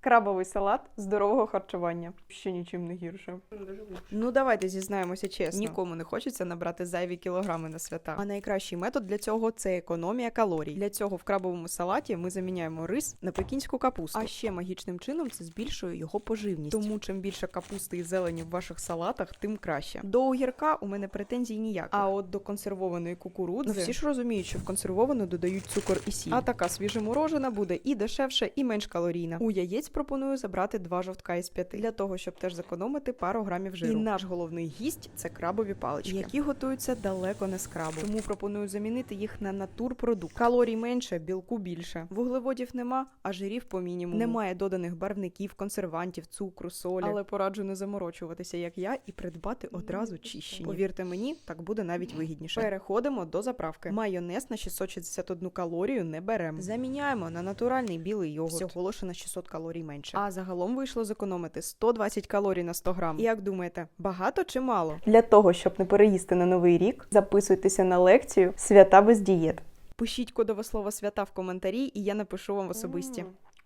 Крабовий салат здорового харчування. Ще нічим не гірше. Ну давайте зізнаємося чесно. Нікому не хочеться набрати зайві кілограми на свята. А найкращий метод для цього це економія калорій. Для цього в крабовому салаті ми заміняємо рис на пекінську капусту. А ще магічним чином це збільшує його поживність. Тому чим більше капусти і зелені в ваших салатах, тим краще. До огірка у мене претензій ніяких. А от до консервованої кукурудзи, ну всі ж розуміють, що в консервовану додають цукор і сіль. А така свіжеморожена буде і дешевше, і менш калорійна. У яєць пропоную забрати два жовтка із п'яти для того, щоб теж зекономити пару грамів жиру. І наш головний гість це крабові палички, які готуються далеко не з крабу. Тому пропоную замінити їх на натурпродукт. Калорій менше, білку більше. Вуглеводів нема, а жирів по мінімуму. Немає доданих барвників, консервантів, цукру, солі. Але пораджу не заморочуватися, як я, і придбати одразу чищені. Повірте мені, так буде навіть вигідніше. Переходимо до заправки. Майонез на 661 калорію не беремо. Заміняємо на натуральний білий йогурт. Всього лише на 600 калорій менше. А загалом вийшло зекономити 120 калорій на 100 грам. Як думаєте, багато чи мало? Для того, щоб не переїсти на новий рік, записуйтеся на лекцію Свята без дієт. Пишіть кодове слово свята в коментарі, і я напишу вам в особисті.